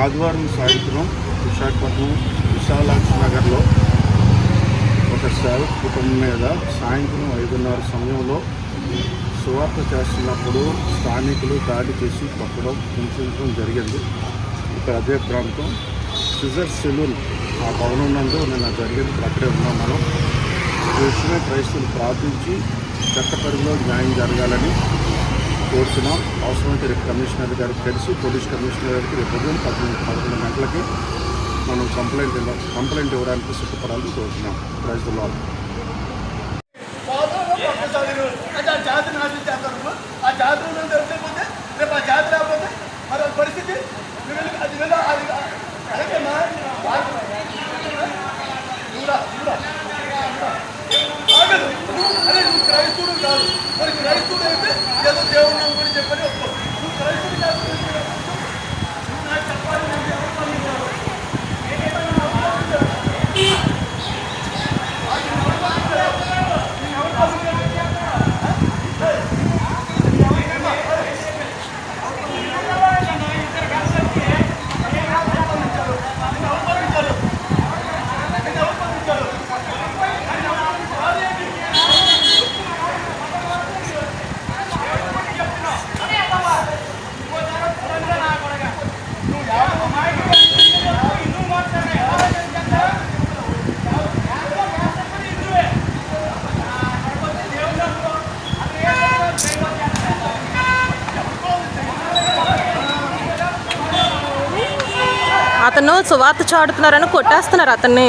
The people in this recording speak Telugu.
ఆదివారం సాయంత్రం విశాఖపట్నం విశాలాక్షి నగర్లో ఒక సేవ కుటుంబం మీద సాయంత్రం ఐదున్నర సమయంలో సువార్త చేస్తున్నప్పుడు స్థానికులు దాడి చేసి కొట్టడం హింసించడం జరిగింది. ఇక్కడ అదే ప్రాంతం సిజర్ సెలూన్ ఆ భవనం నందు నిన్న జరిగింది అక్కడే ఉన్నాం మనం. విషయమే క్రైస్తులు ప్రార్థించి చట్ట పరిధిలో న్యాయం జరగాలని కోరుతున్నాం. అవసరమైతే రేపు కమిషనర్ గారికి కలిసి పోలీస్ కమిషనర్ గారికి రేపు ఉదయం పదకొండు పదకొండు గంటలకి మనం కంప్లైంట్ కంప్లైంట్ ఇవ్వడానికి సిద్ధపడాలని కోరుతున్నాం. ప్రైజ్లో అంటే ఆ జాతి నాశనం చేస్తారు ఆ జాతర తెలిసిపోతే రేపు ఆ జాతి రాకపోతే మరి పరిస్థితి అది వెళ్ళి అది అలాగేనా అరే నువ్వు క్రైస్తుడు కాదు. మరి క్రైస్తుడు అయితే ఏదో దేవుడు అతను సువార్త చాడుతున్నారని కొట్టేస్తున్నారు అతన్ని.